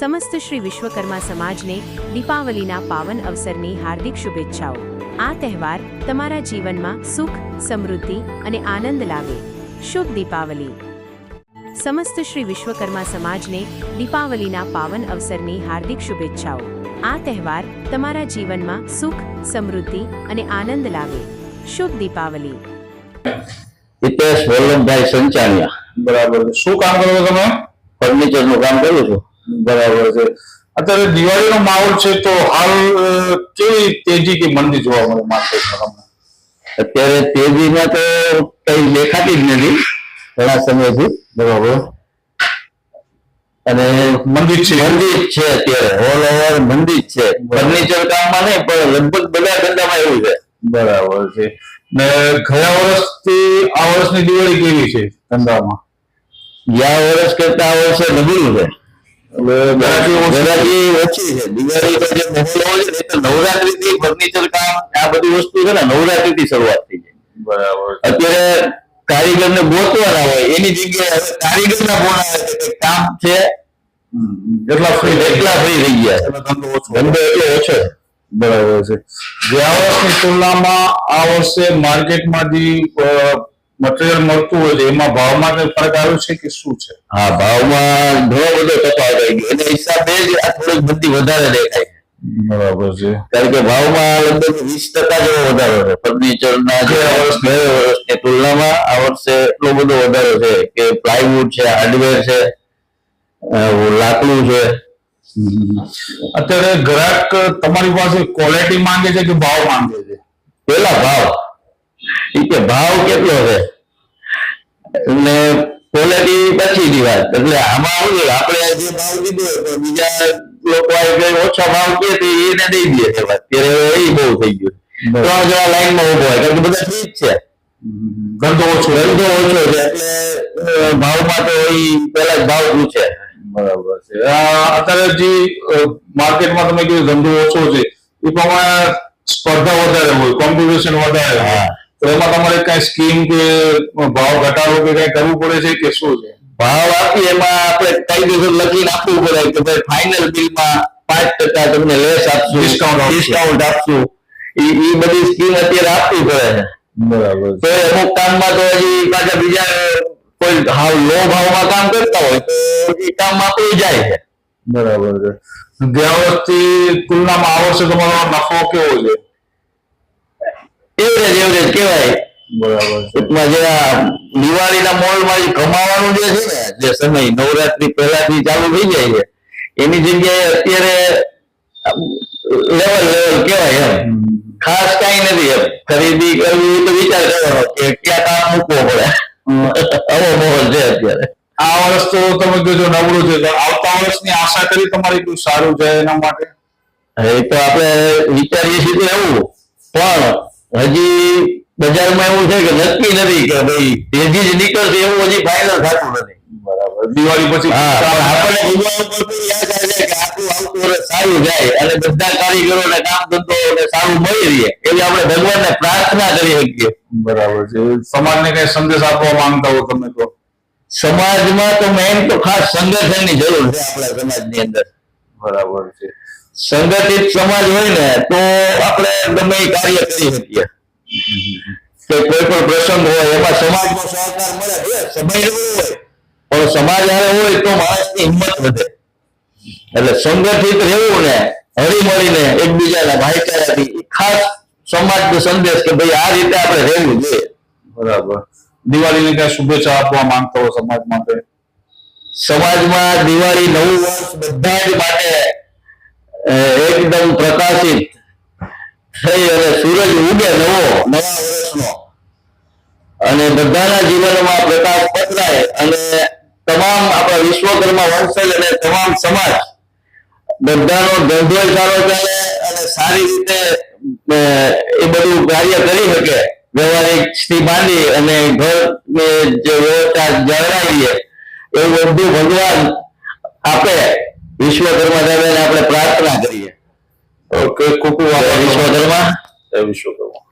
સમસ્ત શ્રી વિશ્વકર્મા સમાજને દીપાવલીના પાવન અવસરની હાર્દિક શુભેચ્છાઓ. આ તહેવાર તમારા જીવનમાં સુખ સમૃદ્ધિ અને આનંદ લાવે. શુભ દીપાવલી. સમસ્ત શ્રી વિશ્વકર્મા સમાજને દીપાવલીના પાવન અવસરની હાર્દિક શુભેચ્છાઓ. આ તહેવાર તમારા જીવનમાં સુખ સમૃદ્ધિ અને આનંદ લાવે. શુભ દીપાવલી. હિતેશ વલ્લભભાઈ સંચાણિયા બરાબર. શું કામ કરો તમે? ફર્નિચરનું કામ કરું છું. બરાબર છે. અત્યારે દિવાળીનો માહોલ છે તો હાલ કેવી તેજી કે મંદી જોવા મળે માર્કેટમાં અત્યારે તેજીમાં તો કઈ દેખાતી જ નથી ઘણા સમયથી બરાબર. અને મંદિર છે. મંદિર છે અત્યારે ઓલ ઓવર મંદિર છે. ફર્નિચર કામમાં નહીં પણ લગભગ બધા ધંધામાં એવું છે. બરાબર છે. ને ગયા વર્ષથી આ વર્ષની દિવાળી કેવી છે ધંધામાં? ગયા વર્ષ કરતા આ વર્ષે નબળું છે. એટલે ગરાકી ઓછી ગરાકી ઓછી છે દિવાળી પર જે માહોલ હોય ને, એ ફર્નિચર કામ આ બધી વસ્તુ છે ને નવરાત્રીથી શરૂઆત થઈ જાય. બરાબર. અત્યારે કારીગર ને ગોતવાના હોય એની જગ્યાએ કારીગર ના ફોન આવે છે કે કામ છે. એટલા ફ્રી એટલા ફ્રી થઈ ગયા. ધંધો એટલો ઓછો. બરાબર છે. ગયા વર્ષની તુલનામાં આ વર્ષે માર્કેટમાં જે મટીરિયલ મળતું હોય એમાં ભાવમાં કઈ ફરક આવ્યો છે કે શું છે? હા ભાવમાં ઘણો બધો તફાવત આવી ગયો. એના હિસાબે જ આ થોડીક બધી વધારે દેખાય બરાબર છે. કારણ કે ભાવમાં લગભગ વીસ ટકા જેવો વધારો છે. ફર્નિચર ના જે આ વર્ષ બે વર્ષની તુલનામાં આ વર્ષે એટલો બધો વધારો છે કે પ્લાયવુડ છે હાર્ડવેર છે લાકડું છે. અત્યારે ગ્રાહક તમારી પાસે ક્વોલિટી માંગે છે કે ભાવ માંગે છે? પેલા ભાવ. કે ભાવ કેટલો છે? એટલે ક્વોલિટી પછીની વાત. એટલે આમાં આવું છે? આપણે જે ભાવ દીધો તો બીજા લોકો ઓછા ભાવ કે એને દઈ દે છે અત્યારે એ બહુ થઈ ગયું. ત્રણ જણા લાઈનમાં ઊભો હોય. કારણ કે બધા ઠીક છે. ધંધો ઓછો ધંધો ઓછો છે. એટલે ભાવમાં તો એ પેલા જ ભાવ પૂછે બરાબર છે. અત્યારે જે માર્કેટમાં તમે કીધું ધંધો ઓછો છે. એ પ્રમાણે સ્પર્ધા વધારે હોય કોમ્પિટિશન વધારે હોય. હા. તો એમાં તમારે કઈ સ્કીમ કે ભાવ ઘટાડો કે કઈ કરવું પડે છે કે શું છે? ભાવ આપી એમાં આપણે કાયદેસર લખીને આપવું પડે કે ભાઈ ફાઇનલ બિલમાં પાંચ ટકા તમને લેસ આપશું ડિસ્કાઉન્ટ ડિસ્કાઉન્ટ આપશું. એ એ બધી સ્કીમ અત્યારે આપવી પડે છે. બરાબર. તો અમુક કામમાં તો હજી પાછા બીજા કોઈ હાવ લો ભાવમાં કામ કરતા હોય તો એ કામ આપવું જાય છે. બરાબર છે. ગયા વર્ષથી તુલનામાં આ વર્ષે તમારો નફો કેવો છે? એવરેજ એવરેજ કહેવાય. ટૂંકમાં જે દિવાળીના મોલમાં જે કમાવાનું જે છે ને જે સમય નવરાત્રી પહેલાથી ચાલુ થઈ જાય છે એની જગ્યાએ અત્યારે લેવલ લેવલ કહેવાય એમ. ખાસ કઈ નથી એમ. ખરીદી કરવી તો વિચાર કરવાનો કે ક્યાં કામ મૂકવો પડે. આવો મોલ છે અત્યારે. આ વર્ષ તો તમે જોજો નબળું છે. તો આવતા વર્ષની આશા કરી તમારી કોઈ સારું છે એના માટે? એ તો આપણે વિચારીએ છીએ એવું. પણ હજી બજારમાં એવું છે કે નક્કી નથી કે ભાઈ તેજી જ નીકળશે એવું હજી ફાઇનલ થતું નથી. બરાબર. દિવાળી પછી હા. આપણને ભગવાન ઉપર યાદ આવે છે કે આપણું આવતું વર્ષ સારું જાય અને બધા કારીગરોને કામ ધંધો ને સારું મળી રહે. એવી આપણે ભગવાનને પ્રાર્થના કરી શકીએ. બરાબર છે. સમાજને કઈ સંદેશ આપવા માંગતા હો તમે તો? સમાજમાં તો મેન તો ખાસ સંગઠનની જરૂર છે આપણા સમાજની અંદર. બરાબર છે. સંગઠિત સમાજ હોય ને તો આપણે ગમે કાર્ય કરી શકીએ. કે કોઈ પણ પ્રસંગ હોય એમાં સમાજમાં સહકાર મળે સમય હોય. પણ સમાજ હારે હોય તો માણસની હિંમત વધે. એટલે સંગઠિત રહેવું ને હળી મળીને એકબીજાના ભાઈચારાથી ખાસ સમાજનો સંદેશ કે ભાઈ આ રીતે આપણે રહેવું જોઈએ. બરાબર. દિવાળીની કઈ શુભેચ્છા આપવા માંગતો સમાજ માટે? સમાજમાં દિવાળી નવું વર્ષ બધા જ માટે એકદમ પ્રકાશિત થઈ અને સૂરજ ઉગે નવો, નવા વર્ષનો. અને બધાના જીવનમાં પ્રકાશ પથરાય અને તમામ આપણા વિશ્વકર્મા વંશજ અને તમામ સમાજ બધાનો ધંધો સારો ચાલે અને સારી રીતે એ બધું કાર્ય કરી શકે. વ્યવહારિક સ્થિતિ બાંધી અને ઘર જે વ્યવસ્થા જળવાઈએ એવું બધું ભગવાન આપે. વિશ્વકર્મા દાદાને આપણે પ્રાર્થના કરીએ. ઓકે આભાર. વિશ્વકર્મા. વિશ્વકર્મા.